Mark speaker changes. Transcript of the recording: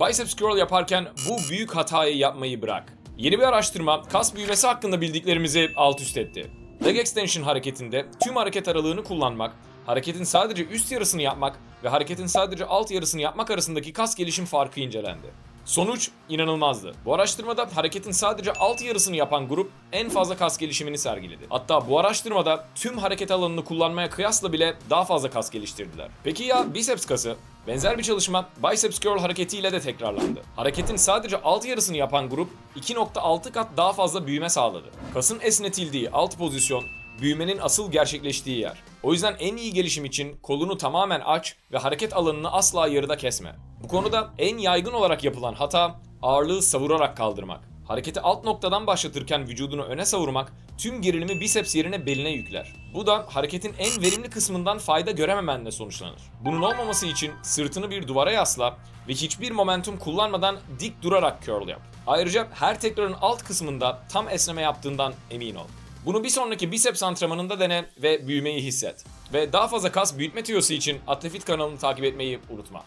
Speaker 1: Biceps curl yaparken bu büyük hatayı yapmayı bırak. Yeni bir araştırma kas büyümesi hakkında bildiklerimizi alt üst etti. Leg extension hareketinde tüm hareket aralığını kullanmak, hareketin sadece üst yarısını yapmak ve hareketin sadece alt yarısını yapmak arasındaki kas gelişim farkı incelendi. Sonuç inanılmazdı. Bu araştırmada hareketin sadece alt yarısını yapan grup en fazla kas gelişimini sergiledi. Hatta bu araştırmada tüm hareket alanını kullanmaya kıyasla bile daha fazla kas geliştirdiler. Peki ya biceps kası? Benzer bir çalışma biceps curl hareketiyle de tekrarlandı. Hareketin sadece alt yarısını yapan grup 2.6 kat daha fazla büyüme sağladı. Kasın esnetildiği alt pozisyon büyümenin asıl gerçekleştiği yer. O yüzden en iyi gelişim için kolunu tamamen aç ve hareket alanını asla yarıda kesme. Bu konuda en yaygın olarak yapılan hata ağırlığı savurarak kaldırmak. Hareketi alt noktadan başlatırken vücudunu öne savurmak tüm gerilimi biceps yerine beline yükler. Bu da hareketin en verimli kısmından fayda görememenle sonuçlanır. Bunun olmaması için sırtını bir duvara yasla ve hiçbir momentum kullanmadan dik durarak curl yap. Ayrıca her tekrarın alt kısmında tam esneme yaptığından emin ol. Bunu bir sonraki biceps antrenmanında dene ve büyümeyi hisset. Ve daha fazla kas büyütme tüyosu için Atlefit kanalını takip etmeyi unutma.